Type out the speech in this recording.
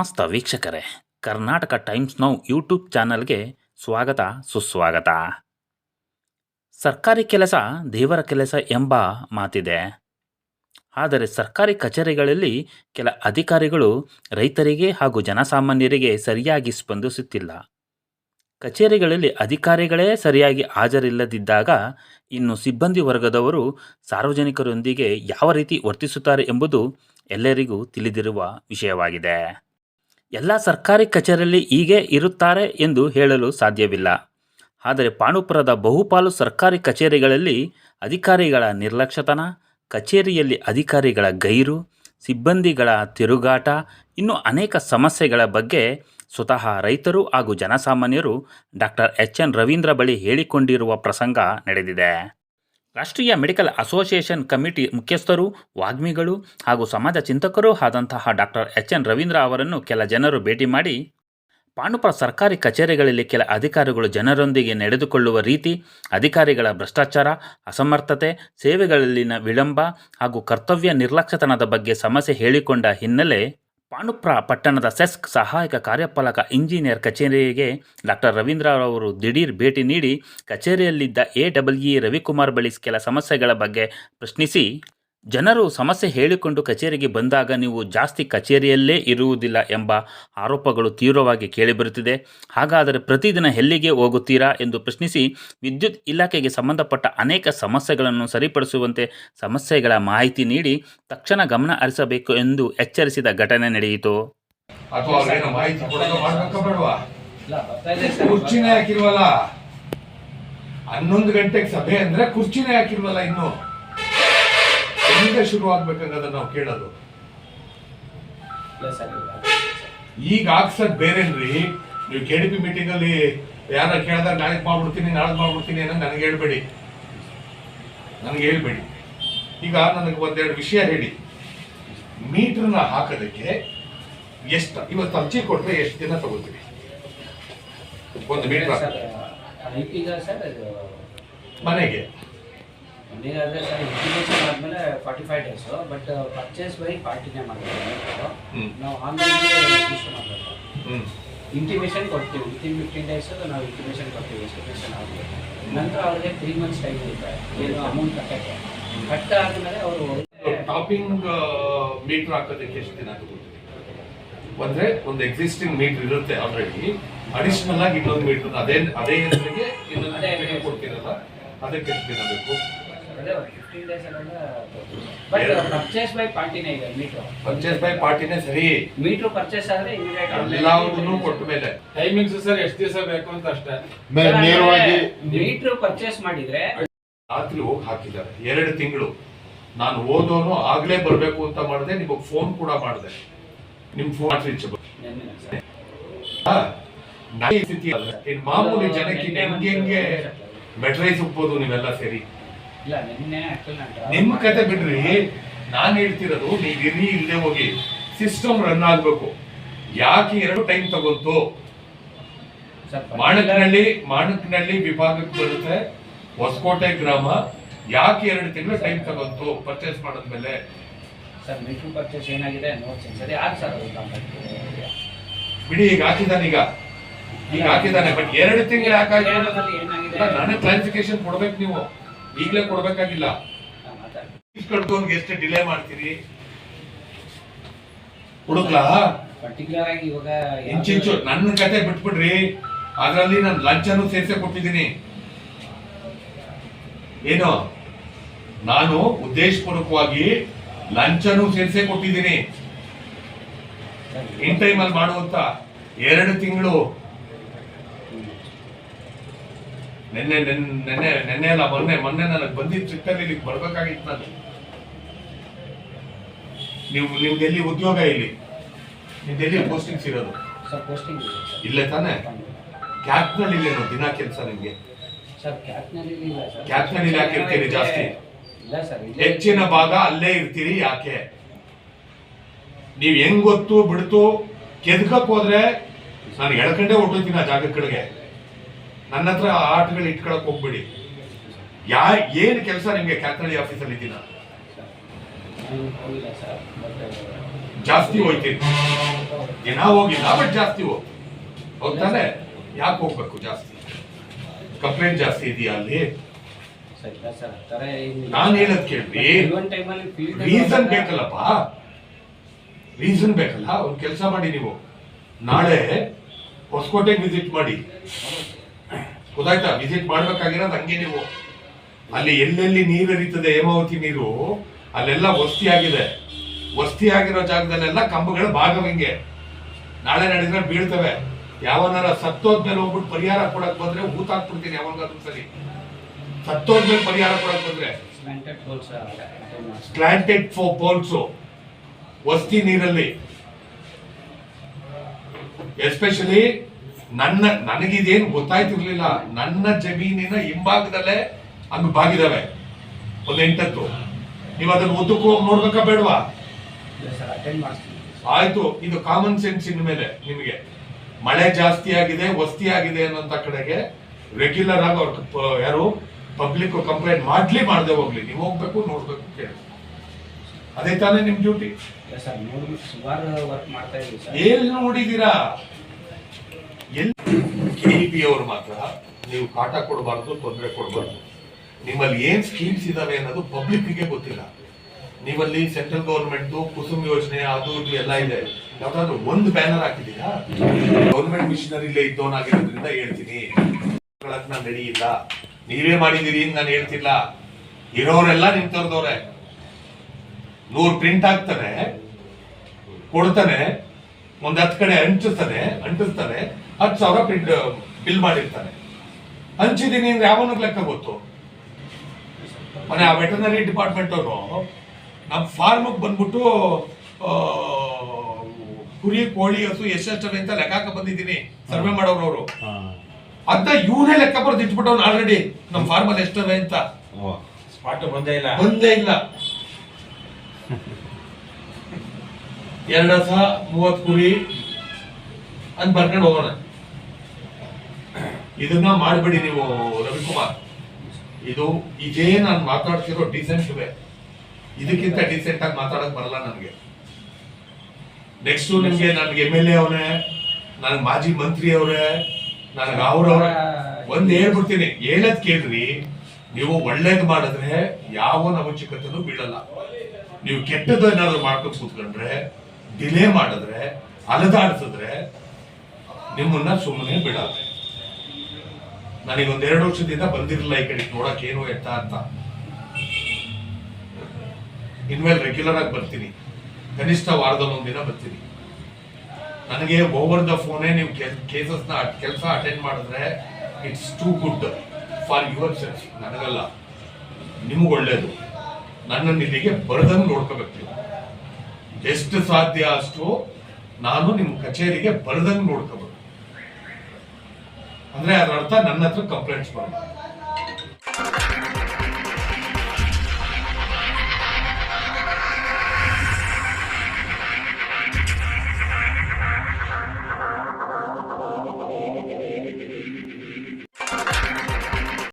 ಸಮಸ್ತ ವೀಕ್ಷಕರೇ, Karnataka times now YouTube ಚಾನಲ್ಗೆ ಸ್ವಾಗತ, ಸುಸ್ವಾಗತ. ಸರ್ಕಾರಿ ಕೆಲಸ ದೇವರ ಕೆಲಸ ಎಂಬ ಮಾತಿದೆ. ಆದರೆ ಸರ್ಕಾರಿ ಕಚೇರಿಗಳಲ್ಲಿ ಕೆಲ ಅಧಿಕಾರಿಗಳು ರೈತರಿಗೆ ಹಾಗೂ ಜನಸಾಮಾನ್ಯರಿಗೆ ಸರಿಯಾಗಿ ಸ್ಪಂದಿಸುತ್ತಿಲ್ಲ. ಕಚೇರಿಗಳಲ್ಲಿ ಅಧಿಕಾರಿಗಳೇ ಸರಿಯಾಗಿ ಹಾಜರಿಲ್ಲದಿದ್ದಾಗ ಇನ್ನು ಸಿಬ್ಬಂದಿ ವರ್ಗದವರು ಸಾರ್ವಜನಿಕರೊಂದಿಗೆ ಯಾವ ರೀತಿ ವರ್ತಿಸುತ್ತಾರೆ ಎಂಬುದು ಎಲ್ಲರಿಗೂ ತಿಳಿದಿರುವ ವಿಷಯವಾಗಿದೆ. ಎಲ್ಲ ಸರ್ಕಾರಿ ಕಚೇರಿಯಲ್ಲಿ ಹೀಗೆ ಇರುತ್ತಾರೆ ಎಂದು ಹೇಳಲು ಸಾಧ್ಯವಿಲ್ಲ. ಆದರೆ ಪಾಂಡುಪುರದ ಬಹುಪಾಲು ಸರ್ಕಾರಿ ಕಚೇರಿಗಳಲ್ಲಿ ಅಧಿಕಾರಿಗಳ ನಿರ್ಲಕ್ಷ್ಯತನ, ಕಚೇರಿಯಲ್ಲಿ ಅಧಿಕಾರಿಗಳ ಗೈರು, ಸಿಬ್ಬಂದಿಗಳ ತಿರುಗಾಟ, ಇನ್ನೂ ಅನೇಕ ಸಮಸ್ಯೆಗಳ ಬಗ್ಗೆ ಸ್ವತಃ ರೈತರು ಹಾಗೂ ಜನಸಾಮಾನ್ಯರು ಡಾಕ್ಟರ್ ಎಚ್ ಎನ್ ರವೀಂದ್ರ ಬಳಿ ಹೇಳಿಕೊಂಡಿರುವ ಪ್ರಸಂಗ ನಡೆದಿದೆ. ರಾಷ್ಟ್ರೀಯ ಮೆಡಿಕಲ್ ಅಸೋಸಿಯೇಷನ್ ಕಮಿಟಿ ಮುಖ್ಯಸ್ಥರು, ವಾಗ್ಮಿಗಳು ಹಾಗೂ ಸಮಾಜ ಚಿಂತಕರೂ ಆದಂತಹ ಡಾಕ್ಟರ್ ಎಚ್ ಎನ್ ರವೀಂದ್ರ ಅವರನ್ನು ಕೆಲ ಜನರು ಭೇಟಿ ಮಾಡಿ, ಪಾಂಡುಪುರ ಸರ್ಕಾರಿ ಕಚೇರಿಗಳಲ್ಲಿ ಕೆಲ ಅಧಿಕಾರಿಗಳು ಜನರೊಂದಿಗೆ ನಡೆದುಕೊಳ್ಳುವ ರೀತಿ, ಅಧಿಕಾರಿಗಳ ಭ್ರಷ್ಟಾಚಾರ, ಅಸಮರ್ಥತೆ, ಸೇವೆಗಳಲ್ಲಿನ ವಿಳಂಬ ಹಾಗೂ ಕರ್ತವ್ಯ ನಿರ್ಲಕ್ಷ್ಯತನದ ಬಗ್ಗೆ ಸಮಸ್ಯೆ ಹೇಳಿಕೊಂಡ ಹಿನ್ನೆಲೆ ಪಾಂಡುಪುರ ಪಟ್ಟಣದ ಸೆಸ್ಕ್ ಸಹಾಯಕ ಕಾರ್ಯಪಾಲಕ ಇಂಜಿನಿಯರ್ ಕಚೇರಿಗೆ ಡಾಕ್ಟರ್ ರವೀಂದ್ರ ಅವರು ದಿಢೀರ್ ಭೇಟಿ ನೀಡಿ ಕಚೇರಿಯಲ್ಲಿದ್ದ ಎ ಡಬ್ಲ್ಯೂ ರವಿಕುಮಾರ್ ಬಳಿ ಕೆಲ ಸಮಸ್ಯೆಗಳ ಬಗ್ಗೆ ಪ್ರಶ್ನಿಸಿ. ಜನರು ಸಮಸ್ಯೆ ಹೇಳಿಕೊಂಡು ಕಚೇರಿಗೆ ಬಂದಾಗ ನೀವು ಜಾಸ್ತಿ ಕಚೇರಿಯಲ್ಲೇ ಇರುವುದಿಲ್ಲ ಎಂಬ ಆರೋಪಗಳು ತೀವ್ರವಾಗಿ ಕೇಳಿಬರುತ್ತಿದೆ. ಹಾಗಾದರೆ ಪ್ರತಿದಿನ ಎಲ್ಲಿಗೆ ಹೋಗುತ್ತೀರಾ ಎಂದು ಪ್ರಶ್ನಿಸಿ ವಿದ್ಯುತ್ ಇಲಾಖೆಗೆ ಸಂಬಂಧಪಟ್ಟ ಅನೇಕ ಸಮಸ್ಯೆಗಳನ್ನು ಸರಿಪಡಿಸುವಂತೆ ಸಮಸ್ಯೆಗಳ ಮಾಹಿತಿ ನೀಡಿ ತಕ್ಷಣ ಗಮನ ಹರಿಸಬೇಕು ಎಂದು ಎಚ್ಚರಿಸಿದ ಘಟನೆ ನಡೆಯಿತು. ಅಥವಾ ಅವ್ರೇನೋ ಮಾಹಿತಿ ಕೊಡೋದು ಮಾಡ್ಬೇಕಾ ಬೇಡವಾ? ಇಲ್ಲ ಸರ್. ಕುರ್ಚಿನೇ ಹಾಕಿಲ್ವಲ್ಲ ಹನ್ನೊಂದು ಗಂಟೆಗೆ ಸಭೆ ಅಂದ್ರೆ ಕುರ್ಚಿನೇ ಹಾಕಿಲ್ವಲ್ಲ ಇನ್ನು. ಎಲ್ಲಿಂದ ಶುರು ಆಗ್ಬೇಕನ್ನೋದ ನಾವು ಕೇಳೋದು. ಈಗ ಹಾಕ್ಸದ್ ಬೇರೇನ್ರಿ? ನೀವು ಕೆ ಡಿ ಪಿ ಮೀಟಿಂಗ್ ಅಲ್ಲಿ ಯಾರ ಕೇಳಿದಾಗ ನಾಳೆ ಮಾಡ್ಬಿಡ್ತೀನಿ ನಾಳೆ ಮಾಡ್ಬಿಡ್ತೀನಿ ಅನ್ನೋದು ನನಗೆ ಹೇಳ್ಬೇಡಿ. ನನಗೆ ಹೇಳ್ಬೇಡಿ. ಈಗ ನನಗೆ ಒಂದೆರಡು ವಿಷಯ ಹೇಳಿ. ಮೀಟ್ರನ್ನ ಹಾಕೋದಕ್ಕೆ ಎಷ್ಟು ಇವತ್ತು ಅರ್ಜಿ ಕೊಟ್ಟರೆ ಎಷ್ಟು ದಿನ ತಗೋತೀವಿ ಒಂದು ಮೀಟರ್. ಸರ್ ಇದು ಮನೆಗೆ ಸರ್ ಇಂಟಿಮೇಷನ್ ಆದಮೇಲೆ forty five days but purchase by ಪಾರ್ಟಿನೇ ಮಾಡ್ತೀವಿ. ನಾವು ಆನ್ಲೈನ್ ರಿಜಿಸ್ಟರ್ ಮಾಡಬೇಕು. ಇಂಟಿಮೇಷನ್ ಕೊಡ್ತೀವಿ. ವಿತಿನ್ ಫಿಫ್ಟೀನ್ ಡೇಸ್ ನಾವು ಇಂಟಿಮೇಷನ್ ಕೊಡ್ತೀವಿ ಎಸ್ಟಿಮೇಷನ್ ಆಗಿದೆ ನಂತರ ಅವ್ರಿಗೆ ತ್ರೀ ಮಂತ್ಸ್ ಟೈಮ್ ಇರುತ್ತೆ. ಏನು ಅಮೌಂಟ್ ಕಟ್ಟಕ್ಕೆ. ಕಟ್ಟ ಆದಮೇಲೆ ಅವರು ಟಾಪಿಂಗ್ ಮೀಟರ್ ಹಾಕೋದಕ್ಕೆ ಎಷ್ಟು ದಿನ ತಗೋತೀವಿ ಅಂದ್ರೆ ಒಂದು ಎಕ್ಸಿಸ್ಟಿಂಗ್ ಮೀಟರ್ ಇರುತ್ತೆ ಆಲ್ರೆಡಿ ಅಡಿಷನಲ್ ಆಗಿ ಇನ್ನೊಂದು ಮೀಟರ್ ಅದೇ ಅದೇ ಹೆಸರಿಗೆ ಇನ್ನೊಂದು ಕೊಡ್ತೀರಲ್ಲ ಅದಕ್ಕೆ ಎಷ್ಟು ದಿನ ಬೇಕು? ಪರ್ಚೇಸ್ ಬೈ ಪಾರ್ಟಿನೇ ಇದೆ ಮೀಟ್ರು ಪರ್ಚೇಸ್ ಬೈ ಪಾರ್ಟಿನೇ ಸರಿ. ಮೀಟ್ರು ಪರ್ಚೇಸ್ ಆದ್ರೆ ಇಮಿಡಿಯೇಟ್ ಎಲ್ಲಾವುದನ್ನು ಕೊಟ್ಟ ಮೇಲೆ. ಟೈಮಿಂಗ್ಸ್ ಸರ್ ಎಷ್ಟು ದಿವಸ ಬೇಕು ಅಂತ ಅಷ್ಟೇ. ನೇರವಾಗಿ ಮೀಟ್ರು ಪರ್ಚೇಸ್ ಮಾಡಿದ್ರೆ ರಾತ್ರಿ ಹೋಗಿ ಹಾಕಿದ್ದಾರೆ. ಎರಡು ತಿಂಗಳು. ನಾನು ಓದೋನು ಆಗ್ಲೇ ಬರ್ಬೇಕು ಅಂತ ಮಾಡಿದೆ ನಿಮಗೆ ಫೋನ್ ಕೂಡ ಮಾಡಿದೆ. ನಿಮ್ ಫೋನ್. ಇನ್ ಮಾಮೂಲಿ ಜನಕ್ಕೆ ಹೆಂಗೆ ಹೆಂಗೆ ಮೆಟ್ರೈಸ್ ಹೋಗ್ಬೋದು ನೀವೆಲ್ಲ ಸೇರಿ. ಇಲ್ಲ ನಿನ್ನೆ actually ನಾನು ನಿಮ್ ಕತೆ ಬಿಡ್ರಿ. ನಾನ್ ಹೇಳ್ತಿರೋದು ನೀವ್ ಇರಿ ಇಲ್ಲದೆ ಹೋಗಿ. ಸಿಸ್ಟಮ್ ರನ್ ಆಗ್ಬೇಕು. ಯಾಕೆ ಎರಡು ಟೈಮ್ ತಗೊಂತು ಸರ್, ಮಾಣಕ್ನಹಳ್ಳಿ ಮಾಣಕ್ನಳ್ಳಿ ವಿಭಾಗಕ್ಕೆ ಬರುತ್ತೆ. ಹೊಸಕೋಟೆ ಗ್ರಾಮ. ಯಾಕೆ ಎರಡು ತಿಂಗಳು ಟೈಮ್ ತಗೊಂತು ಪರ್ಚೇಸ್ ಮಾಡಿದ್ಮೇಲೆ ಸರ್ ಮೀಟ್ರು ಪರ್ಚೇಸ್ ಏನಾಗಿದೆ ನೋಡ್ತೀನಿ ಸರಿ. ಯಾರು ಸರ್ ಬಿಡಿ ಈಗ ಹಾಕಿದಾನೆ ಈಗ. ಈಗ ಹಾಕಿದಾನೆ ಬಟ್ ಎರಡು ತಿಂಗಳು ಏನಾಗಿದೆ? ನನಗೆ ಕ್ಲಾರಿಫಿಕೇಶನ್ ಕೊಡ್ಬೇಕು ನೀವು. ಈಗಲೇ ಕೊಡ್ಬೇಕಾಗಿಲ್ಲ. ಮಾತಾಡಿ ಎಷ್ಟು ಡಿಲೇ ಮಾಡ್ತೀರಿ? ಹುಡುಕ್ಲಾ? ಪರ್ಟಿಕ್ಯುಲರ್ ಆಗಿ ಇವಾಗ ಇಂಚಿಂಚು ನನ್ನ ಕತೆ ಬಿಟ್ಬಿಡ್ರಿ. ಅದರಲ್ಲಿ ನಾನು ಲಂಚನೂ ಸೇರ್ಸೆ ಕೊಟ್ಟಿದ್ದೀನಿ. ಏನು? ನಾನು ಉದ್ದೇಶಪೂರ್ವಕವಾಗಿ ಲಂಚನೂ ಸೇರ್ಸೆ ಕೊಟ್ಟಿದ್ದೀನಿ. ಇನ್ ಟೈಮಲ್ಲಿ ಮಾಡುವಂತ ಎರಡು ತಿಂಗಳು ನಿನ್ನೆ ನಿನ್ನೆ ನಿನ್ನೆ ಅಲ್ಲ ಮೊನ್ನೆ ಮೊನ್ನೆ ನನಗೆ ಬಂದಿದ್ದ ಚಿಕ್ಕಲ್ಲಿ ಇಲ್ಲಿಗೆ ಬರ್ಬೇಕಾಗಿತ್ತು ನಾನು. ನೀವು ನಿಮ್ದು ಎಲ್ಲಿ ಉದ್ಯೋಗ ಇಲ್ಲಿ? ನಿಮ್ದು ಎಲ್ಲಿ ಪೋಸ್ಟಿಂಗ್ಸ್ ಇರೋದು? ಸರ್ ಪೋಸ್ಟಿಂಗ್ ಇಲ್ಲೇ ತಾನೆ? ಕ್ಯಾಪ್ನಲ್ಲಿ ಇಲ್ಲೇನು ದಿನ ಕೆಲಸ ನಿಮಗೆ? ಸರ್ ಕ್ಯಾಪ್ನಲ್ಲಿ ಇಲ್ಲ ಸರ್. ಯಾಕೆ ಇರ್ತೀರಿ ಜಾಸ್ತಿ? ಇಲ್ಲ ಸರ್ ಹೆಚ್ಚಿನ ಭಾಗ ಅಲ್ಲೇ ಇರ್ತೀರಿ ಯಾಕೆ? ನೀವು ಹೆಂಗ್ ಗೊತ್ತು ಬಿಡ್ತು? ಕೆದ್ಕಕ್ ಹೋದ್ರೆ ನಾನು ಎಳ್ಕಂಡೆ ಹೊಟ್ಟೋತೀನಿ ಆ ಜಾಗ ಕಡೆಗೆ. ನನ್ನ ಹತ್ರ ಆಟಗಳು ಇಟ್ಕೊಳಕ್ ಹೋಗ್ಬಿಡಿ. ಯಾ, ಏನು ಕೆಲಸ ನಿಮಗೆ ಕ್ಯಾತ್ನಳ್ಳಿ ಆಫೀಸಲ್ಲಿ ಇದ್ದೀನ ಜಾಸ್ತಿ ಹೋಯ್ತೀನಿ ದಿನ ಹೋಗಿಲ್ಲ, ಬಟ್ ಜಾಸ್ತಿ ಹೋಗ್ತು ಹೋಗ್ತಾನೆ. ಯಾಕೆ ಹೋಗ್ಬೇಕು ಜಾಸ್ತಿ? ಕಂಪ್ಲೇಂಟ್ ಜಾಸ್ತಿ ಇದೆಯಾ ಅಲ್ಲಿ. ನಾನ್ ಹೇಳದ್ ಅಲ್ಲಿ ರೀಸನ್ ಬೇಕಲ್ಲಪ್ಪ? ರೀಸನ್ ಬೇಕಲ್ಲ? ಒಂದು ಕೆಲಸ ಮಾಡಿ ನೀವು. ನಾಳೆ ಹೊಸಕೋಟೆಗೆ ವಿಸಿಟ್ ಮಾಡಿ. ಗೊತ್ತಾಯ್ತಾ? ವಿಸಿಟ್ ಮಾಡ್ಬೇಕಾಗಿರೋದು ಹಂಗೆ ನೀವು. ಅಲ್ಲಿ ಎಲ್ಲೆಲ್ಲಿ ನೀರು ಹರಿತದೆ ಹೇಮಾವತಿ ನೀರು ಅಲ್ಲೆಲ್ಲ ವಸ್ತಿ ಆಗಿದೆ. ವಸ್ತಿ ಆಗಿರೋ ಜಾಗದಲ್ಲೆಲ್ಲ ಕಂಬಗಳ ಭಾಗವಂಗೆ ನಾಳೆ ನಡೆದ್ರೆ ಬೀಳ್ತವೆ. ಯಾವನಾರ ಸತ್ತೋದ್ಮೇಲೆ ಹೋಗ್ಬಿಟ್ಟು ಪರಿಹಾರ ಕೊಡಕ್ ಬಂದ್ರೆ ಊತಾಕ್ಬಿಡ್ತೀನಿ ಯಾವಾಗ ಸರಿ. ಸತ್ತೋದ್ಮೇಲೆ ಪರಿಹಾರ ಕೊಡಕ್ ಬಂದ್ರೆ. ಸ್ಲಾಂಟೆಡ್ ಫೋ ಪೋಲ್ಸು ವಸ್ತಿ ನೀರಲ್ಲಿ. ಎಸ್ಪೆಷಲಿ ನನ್ನ ನನಗಿದೇನು ಗೊತ್ತಾಯ್ತಿರ್ಲಿಲ್ಲ. ನನ್ನ ಜಮೀನಿನ ಹಿಂಭಾಗದಲ್ಲೇ ಅದು ಬಾಗಿದಾವೆ. ಒಂದ್ ಎಂಟತ್ತು ನೀವು ಅದನ್ನ ಉದ್ದಕ್ಕೂ ಹೋಗಿ ನೋಡ್ಬೇಕಾ ಬೇಡವಾ? ಆಯ್ತು ಇದು ಕಾಮನ್ ಸೆನ್ಸ್ ಇನ್ ಮೇಲೆ ನಿಮಗೆ. ಮಳೆ ಜಾಸ್ತಿ ಆಗಿದೆ ವಸ್ತಿ ಆಗಿದೆ ಅನ್ನೋಂತ ಕಡೆಗೆ ರೆಗ್ಯುಲರ್ ಆಗಿ ಅವ್ರ ಯಾರು ಪಬ್ಲಿಕ್ ಕಂಪ್ಲೇಂಟ್ ಮಾಡ್ಲಿ ಮಾಡದೆ ಹೋಗ್ಲಿ. ನೀವು ಹೋಗ್ಬೇಕು ನೋಡ್ಬೇಕು ಕೇಳಿ ಅದೇ ತಾನೇ ನಿಮ್ ಡ್ಯೂಟಿ ಸುಮಾರು ವರ್ಕ್ ಮಾಡ್ತಾ ಇದ್ದೀನಿ ಸರ್. ಎಲ್ಲಿ ನೋಡಿದೀರಾ? ಅವ್ರು ಮಾತ್ರ ನೀವು ಕಾಟ ಕೊಡಬಾರ್ದು, ತೊಂದರೆ ಕೊಡಬಾರ್ದು. ನಿಮ್ಮಲ್ಲಿ ಏನ್ ಸ್ಕೀಮ್ಸ್ ಇದಾವೆ ಅನ್ನೋದು ಪಬ್ಲಿಕ್ಗೆ ಗೊತ್ತಿಲ್ಲ. ನೀವಲ್ಲಿ ಸೆಂಟ್ರಲ್ ಗೌರ್ಮೆಂಟ್ ಕುಸುಮ್ ಯೋಜನೆ, ಅದು ಇದು ಎಲ್ಲ ಇದೆ. ಯಾವ್ದಾದ್ರು ಒಂದು ಬ್ಯಾನರ್ ಹಾಕಿದೀರಾ ಗೌರ್ಮೆಂಟ್ ಮಿಷನರಿಲೇ ಇದ್ದವನಾಗಿರೋದ್ರಿಂದ ಹೇಳ್ತೀನಿ. ನಾನು ನಡೆಯಿಲ್ಲ. ನೀವೇ ಮಾಡಿದೀರಿ ನಾನು ಹೇಳ್ತಿಲ್ಲ. ಇರೋರೆಲ್ಲ ನಿಮ್ ತರದವ್ರೆ ನೂರು ಪ್ರಿಂಟ್ ಹಾಕ್ತಾನೆ, ಕೊಡ್ತಾನೆ, ಒಂದ್ ಹತ್ತು ಕಡೆ ಅಂಟಿಸ್ತಾನೆ ಅಂಟಿಸ್ತಾನೆ, ಹತ್ತು ಸಾವಿರ ಪ್ರಿಂಟ್ ಬಿಲ್ ಮಾಡಿರ್ತಾನೆ ಹಂಚಿದ್ದೀನಿ ಅಂದ್ರೆ ಯಾವನಿಗೆ ಲೆಕ್ಕ ಗೊತ್ತು? ಮನೆ ಆ ವೆಟರ್ನರಿ ಡಿಪಾರ್ಟ್ಮೆಂಟ್ ಅವರು. ನಮ್ಮ ಫಾರ್ಮ್ಗೆ ಬಂದ್ಬಿಟ್ಟು ಕುರಿ ಕೋಳಿ ಹಸು ಎಷ್ಟೆಷ್ಟು ಅಂತ ಲೆಕ್ಕ ಹಾಕ ಬಂದಿದ್ದೀನಿ. ಸರ್ವೆ ಮಾಡೋರು ಅವರು. ಅಂತ ಇವನೇ ಲೆಕ್ಕ ಬರ್ದು ಇಟ್ಬಿಟ್ಟವ್ನು ಆಲ್ರೆಡಿ ನಮ್ಮ ಫಾರ್ಮಲ್ಲಿ ಎಷ್ಟವೆ ಅಂತ. ಸ್ಪಾಟ್ ಬಂದೇ ಇಲ್ಲ. ಬಂದೇ ಇಲ್ಲ. ಎರಡು ಹಸ ಮೂವತ್ ಕುರಿ ಅಂತ ಬರ್ಕೊಂಡು ಹೋಗೋಣ. ಇದನ್ನ ಮಾಡಬೇಡಿ ನೀವು, ರವಿಕುಮಾರ್. ಇದು ಇದೇ ನಾನು ಮಾತಾಡ್ತಿರೋ ಡಿಸೆಂಟ್ ವೇ ಇದಕ್ಕಿಂತ ಡಿಸೆಂಟ್ ಆಗಿ ಮಾತಾಡಕ್ ಬರಲ್ಲ ನನಗೆ. ನೆಕ್ಸ್ಟ್ ನಿಮ್ಗೆ ನನ್ಗೆ ಎಂ ಎಲ್ ಎ ಅವನೇ ನನ್ಗೆ ಮಾಜಿ ಮಂತ್ರಿ ಅವರೇ ನನಗೆ ಅವ್ರವ್ರ ಒಂದ್ ಹೇಳ್ಬಿಡ್ತೀನಿ. ಹೇಳದ್ ಕೇಳ್ರಿ. ನೀವು ಒಳ್ಳೇದ್ ಮಾಡಿದ್ರೆ ಯಾವ ನವಚಿಕತೆನೂ ಬೀಳಲ್ಲ. ನೀವು ಕೆಟ್ಟದ್ದು ಏನಾದ್ರು ಮಾಡ್ಕೊಂಡು ಕೂತ್ಕೊಂಡ್ರೆ ಡಿಲೇ ಮಾಡಿದ್ರೆ ಅಲದಾಡ್ಸಿದ್ರೆ ನಿಮ್ಮನ್ನ ಸುಮ್ಮನೆ ಬಿಡಲ್ಲ. ನನಗೊಂದ್ ಎರಡು ವರ್ಷದಿಂದ ಬಂದಿರಲಿಲ್ಲ ಈ ಕಡೆ, ನೋಡಕ್ ಏನು ಎತ್ತ ಅಂತ. ಇನ್ಮೇಲೆ ರೆಗ್ಯುಲರ್ ಆಗಿ ಬರ್ತೀನಿ. ಕನಿಷ್ಠ ವಾರದಲ್ಲಿ ಒಂದಿನ ಬರ್ತೀನಿ. ನನಗೆ ಓವರ್ ದ ಫೋನೇ ನೀವು ಕೇಸಸ್ನ ಕೆಲಸ ಅಟೆಂಡ್ ಮಾಡಿದ್ರೆ it's too good for yourself ನನಗಲ್ಲ. ನಿಮ್ಗೆ ಒಳ್ಳೇದು. ನನ್ನನ್ನು ಇಲ್ಲಿಗೆ ಬರದಂಗೆ ನೋಡ್ಕೋಬೇಕು ಎಷ್ಟು ಸಾಧ್ಯ ಅಷ್ಟು ನಾನು ನಿಮ್ಮ ಕಚೇರಿಗೆ ಬರದಂಗೆ ನೋಡ್ಕೋಬೇಕು. ಅಂದ್ರೆ ಅದರ ಅರ್ಥ ನನ್ನ ಹತ್ರ ಕಂಪ್ಲೇಂಟ್ಸ್ ಬರೋದು